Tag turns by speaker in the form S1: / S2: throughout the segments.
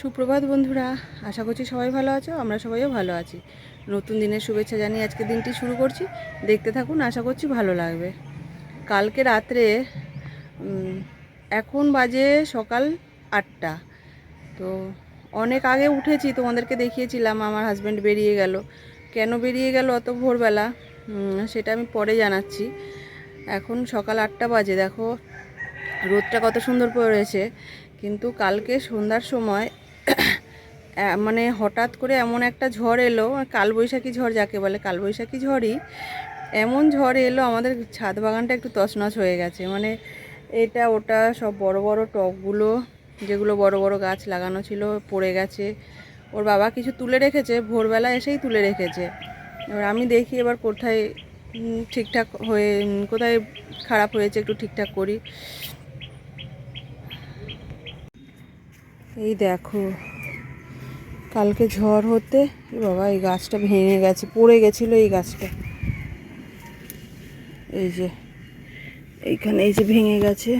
S1: সুপ্রভাত বন্ধুরা, আশা করছি সবাই ভালো আছো, আমরা সবাইও ভালো আছি। নতুন দিনের শুভেচ্ছা জানিয়ে আজকে দিনটি শুরু করছি। দেখতে থাকুন, আশা করছি ভালো লাগবে। কালকে রাত্রে এখন বাজে সকাল আটটা। তো অনেক আগে উঠেছি, তোমাদেরকে দেখিয়েছিলাম, আমার হাজব্যান্ড বেরিয়ে গেল। কেন বেরিয়ে গেল অত ভোরবেলা? সেটা আমি পরে জানাচ্ছি। এখন সকাল আটটা বাজে, দেখো, রোদটা কত সুন্দর পড়েছে। কিন্তু কালকে সন্ধ্যার সময় মানে হঠাৎ করে এমন একটা ঝড় এলো, কালবৈশাখী ঝড় যাকে বলে, কালবৈশাখী ঝড়ই, এমন ঝড় এলো, আমাদের ছাদ বাগানটা একটু তছনছ হয়ে গেছে। মানে এটা, ওটা সব বড় বড় টবগুলো, যেগুলো বড় বড় গাছ লাগানো ছিল, পড়ে গেছে। ওর বাবা কিছু তুলে রেখেছে, ভোরবেলা এসেই তুলে রেখেছে। এবার আমি দেখি এবার কোথায় ঠিকঠাক হয়ে, কোথায় খারাপ হয়েছে, একটু ঠিকঠাক করি। এই দেখো, কালকে ঝড় হতে বাবা, এই গাছটা ভেঙে গেছে, পড়ে গেছিল এই গাছটা। এই যে, এইখানে এই যে ভেঙে গেছে,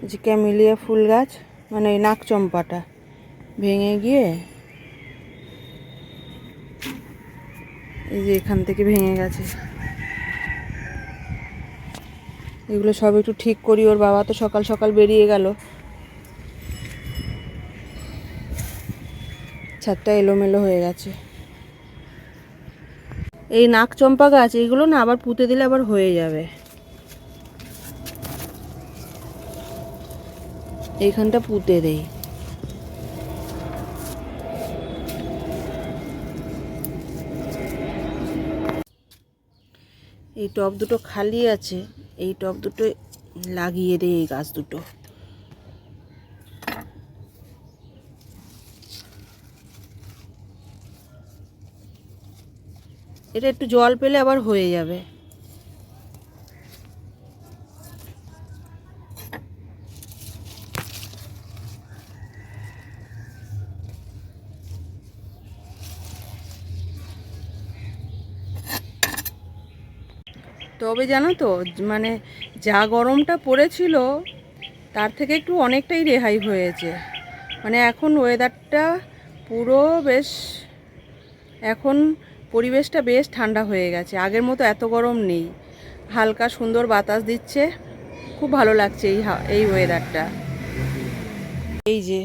S1: এই যে ক্যামেলিয়া ফুল গাছ মানে এই নাক চম্পাটা ভেঙে গিয়ে, এই যে এখান থেকে ভেঙে গেছে। এগুলো সব একটু ঠিক করি, ওর বাবা তো সকাল সকাল বেরিয়ে গেল। ছাদটা এলোমেলো হয়ে গেছে। এই নাক চম্পা গাছ এইগুলো না আবার পুঁতে দিলে আবার হয়ে যাবে। এইখানটা পুঁতে দেই। এই টব দুটো খালি আছে, এই টব দুটো লাগিয়ে দেয় এই গাছ দুটো। এটা একটু জল পেলে আবার হয়ে যাবে। তবে জানো তো মানে যা গরমটা পড়েছিল, তার থেকে একটু অনেকটাই রেহাই হয়েছে। মানে এখন ওয়েদারটা পুরো বেশ, এখন পরিবেশটা বেশ ঠান্ডা হয়ে গেছে। আগের মতো এত গরম নেই। হালকা সুন্দর বাতাস দিচ্ছে। খুব ভালো লাগছে এই এই ওয়েদারটা এই যে,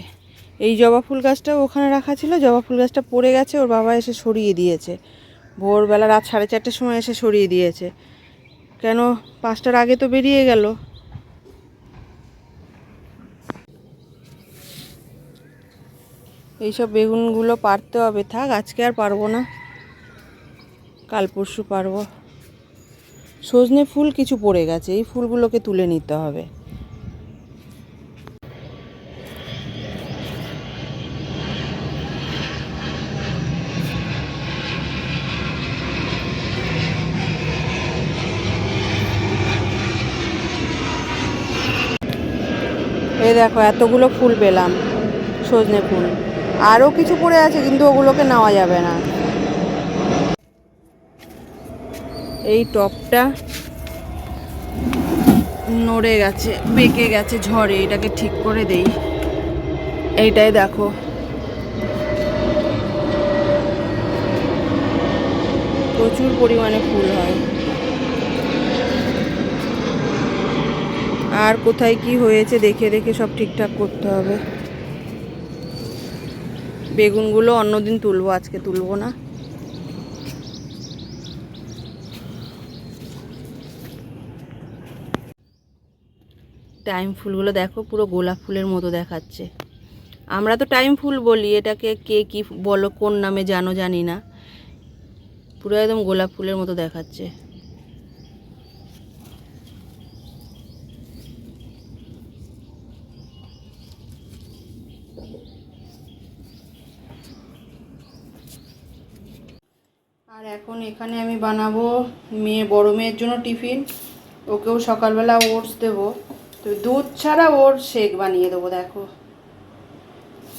S1: এই জবা ফুল গাছটা ওখানে রাখা ছিল। জবা ফুল গাছটা পড়ে গেছে, ওর বাবা এসে সরিয়ে দিয়েছে। ভোরবেলা রাত সাড়ে চারটের সময় এসে সরিয়ে দিয়েছে। কেন? পাঁচটার আগে তো বেরিয়ে গেল। এইসব বেগুনগুলো পারতে হবে। থাক, আজকে আর পারব না। কাল পরশু পারব। সজনে ফুল কিছু পড়ে গেছে, এই ফুলগুলোকে তুলে নিতে হবে। এই দেখো, এতগুলো ফুল পেলাম, সজনে ফুল। আরও কিছু পড়ে আছে, কিন্তু ওগুলোকে নেওয়া যাবে না। এই টপটা নড়ে গেছে বেঁকে গেছে ঝড়ে, এটাকে ঠিক করে দেই। এইটাই দেখো। প্রচুর পরিমাণে ফুল হয়। আর কোথায় কি হয়েছে দেখে দেখে সব ঠিকঠাক করতে হবে। বেগুনগুলো অন্যদিন তুলবো, আজকে তুলবো না। টাইম ফুলগুলো দেখো, পুরো গোলাপ ফুলের মতো দেখাচ্ছে। আমরা তো টাইম ফুল বলি, এটাকে কে কি বলো, কোন নামে জানো জানি না। পুরো একদম গোলাপ ফুলের মতো দেখাচ্ছে। আর এখন এখানে আমি বানাবো মেয়ে, বড় মেয়ের জন্য টিফিন। ওকেও সকালবেলা ওটস দেবো। তো দুধ ছাড়া ওর শেক বানিয়ে দেবো, দেখো।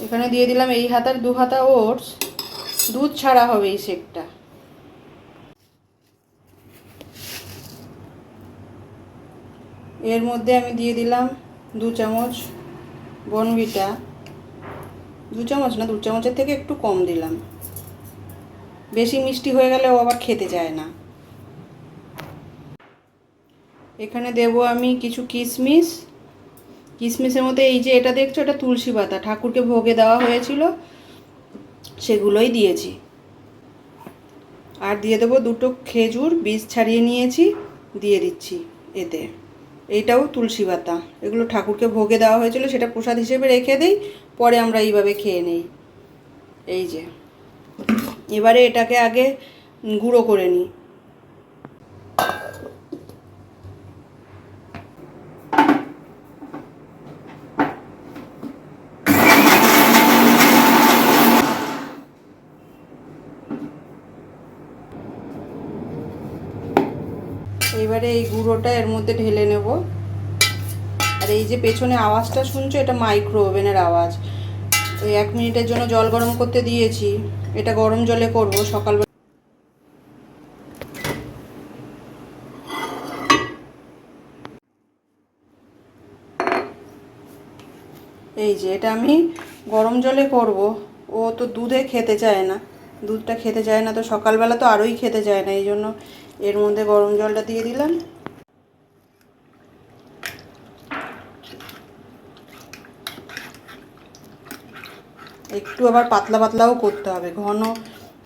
S1: এখানে দিয়ে দিলাম এই হাতার দু হাতা ওটস। দুধ ছাড়া হবে এই শেকটা। এর মধ্যে আমি দিয়ে দিলাম দু চামচ বনভিটা। দু চামচ না, দু চামচের থেকে একটু কম দিলাম। বেশি মিষ্টি হয়ে গেলে ও আবার খেতে চায় না। এখানে দেব আমি কিছু কিশমিশ কিশমিশের মধ্যে এই যে এটা দেখছ, এটা তুলসী পাতা। ঠাকুরকে ভোগে দেওয়া হয়েছিল, সেগুলোই দিয়েছি। আর দিয়ে দেবো দুটো খেজুর, বীজ ছাড়িয়ে নিয়েছি, দিয়ে দিচ্ছি এতে। এইটাও তুলসী পাতা। এগুলো ঠাকুরকে ভোগে দেওয়া হয়েছিল, সেটা প্রসাদ হিসেবে রেখে দেই, পরে আমরা এইভাবে খেয়ে নেই। এই যে। এবারে এটাকে আগে গুঁড়ো করে নিই। এবারে এই গুঁড়োটা এর মধ্যে ঢেলে নেব। আর এই যে পেছনে আওয়াজটা শুনছো, এটা মাইক্রো ওভেনের আওয়াজ। ওই এক মিনিটের জন্য জল গরম করতে দিয়েছি। এটা গরম জলে করব সকালবেলা। এই যে এটা আমি গরম জলে করব। ও তো দুধে খেতে চায় না। দুধটা খেতে চায় না, তো সকালবেলা তো আরোই খেতে চায় না, এই জন্য এর মধ্যে গরম জলটা দিয়ে দিলাম। একটু আবার পাতলা পাতলাও করতে হবে। ঘন,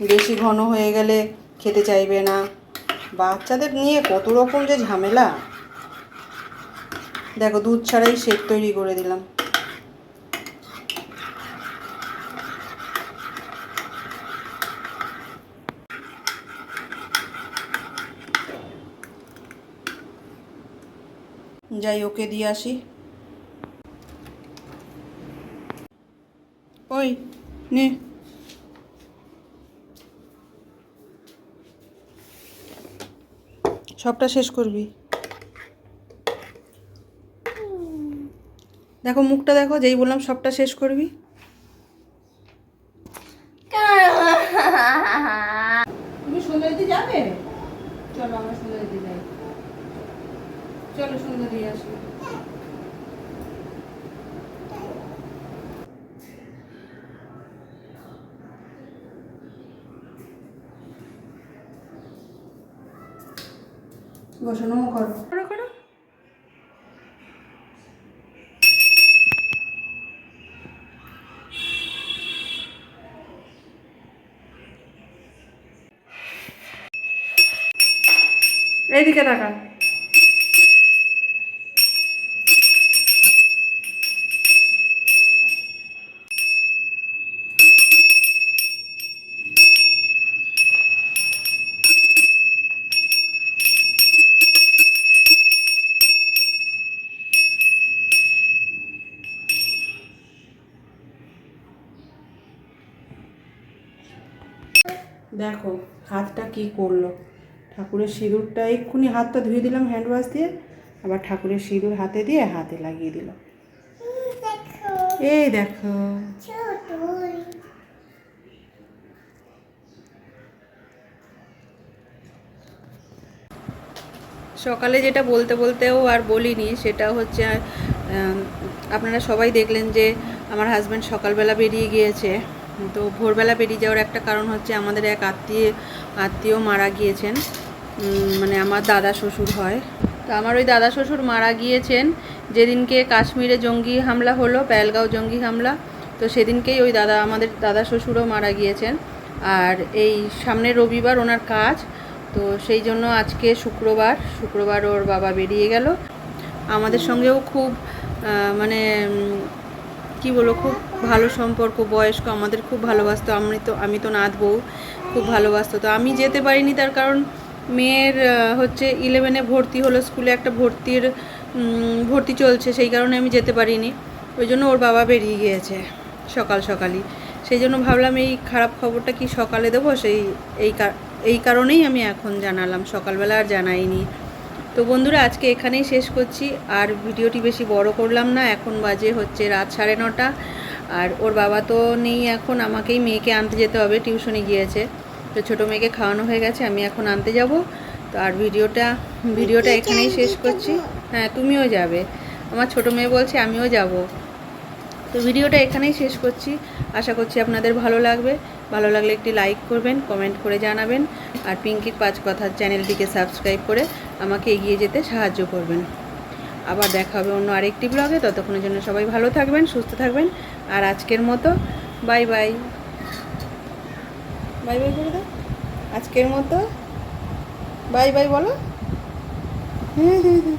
S1: বেশি ঘন হয়ে গেলে খেতে চাইবে না। বাচ্চাদের নিয়ে কত রকম যে ঝামেলা। দেখো দুধ ছাড়াই শেক তৈরি করে দিলাম। যাই ওকে দিয়ে আসি। ওই, নে। সবটা শেষ করবি। দেখো মুখটা দেখো, যেই বললাম সবটা শেষ করবি। বসানো করো করো করো। এইদিকে টাকা দেখো, হাতটা কি করল? ঠাকুরের সিঁদুরটা এক্ষুনি হাতটা ধুয়ে দিলাম হ্যান্ড ওয়াশ দিয়ে, আবার ঠাকুরের সিঁদুর হাতে দিয়ে হাতে লাগিয়ে দিল। এই দেখো। সকালে যেটা বলতে বলতেও আর বলিনি, সেটা হচ্ছে আপনারা সবাই দেখলেন যে আমার হাজব্যান্ড সকালবেলা বেরিয়ে গিয়েছে। তো ভোরবেলা বেরিয়ে যাওয়ার একটা কারণ হচ্ছে আমাদের এক আত্মীয় আত্মীয় মারা গিয়েছেন। মানে আমার দাদা শ্বশুর হয়। তো আমার ওই দাদা শ্বশুর মারা গিয়েছেন। যেদিনকে কাশ্মীরে জঙ্গি হামলা হলো, পেহেলগাঁও জঙ্গি হামলা, তো সেদিনকেই ওই দাদা, আমাদের দাদা শ্বশুরও মারা গিয়েছেন। আর এই সামনের রবিবার ওনার কাজ, তো সেই জন্য আজকে শুক্রবার শুক্রবার ওর বাবা বেরিয়ে গেল। আমাদের সঙ্গেও খুব মানে কি বলব, খুব ভালো সম্পর্ক, বয়স্ক, আমাদের খুব ভালোবাসতো। আমি তো আমি তো নাথ বউ, খুব ভালোবাসতো। তো আমি যেতে পারিনি তার কারণ মেয়ের হচ্ছে ইলেভেনে ভর্তি হলো স্কুলে একটা ভর্তির ভর্তি চলছে, সেই কারণে আমি যেতে পারিনি। ওই জন্য ওর বাবা বেরিয়ে গিয়েছে সকাল সকালই। সেই জন্য ভাবলাম এই খারাপ খবরটা কি সকালে দেবো? সেই, এই এই কারণেই আমি এখন জানালাম। সকালবেলা আর জানাইনি। তো বন্ধুরা, আজকে এখানেই শেষ করছি। আর ভিডিওটি বেশি বড় করলাম না, এখন বাজে হচ্ছে রাত সাড়ে নটা। আর ওর বাবা তো নেই এখন, আমাকেই মেয়েকে আনতে যেতে হবে, টিউশনে গিয়েছে। তো ছোটো মেয়েকে খাওয়ানো হয়ে গেছে, আমি এখন আনতে যাব। তো আর ভিডিওটা ভিডিওটা এখানেই শেষ করছি। হ্যাঁ তুমিও যাবে। আমার ছোটো মেয়ে বলছে, আমিও যাব। তো ভিডিওটা এখানেই শেষ করছি। আশা করছি আপনাদের ভালো লাগবে। ভালো লাগলে একটি লাইক করবেন কমেন্ট করে জানাবেন, আর পিঙ্কির পাঁচ কথার চ্যানেলটিকে সাবস্ক্রাইব করে আমাকে এগিয়ে যেতে সাহায্য করবেন। আবার দেখা হবে অন্য আরেকটি ব্লগে ততক্ষণের জন্য সবাই ভালো থাকবেন, সুস্থ থাকবেন, আর আজকের মতো বাই বাই বাই বাই করে দাও। আজকের মতো বাই বাই বলো। হুম হুম হুম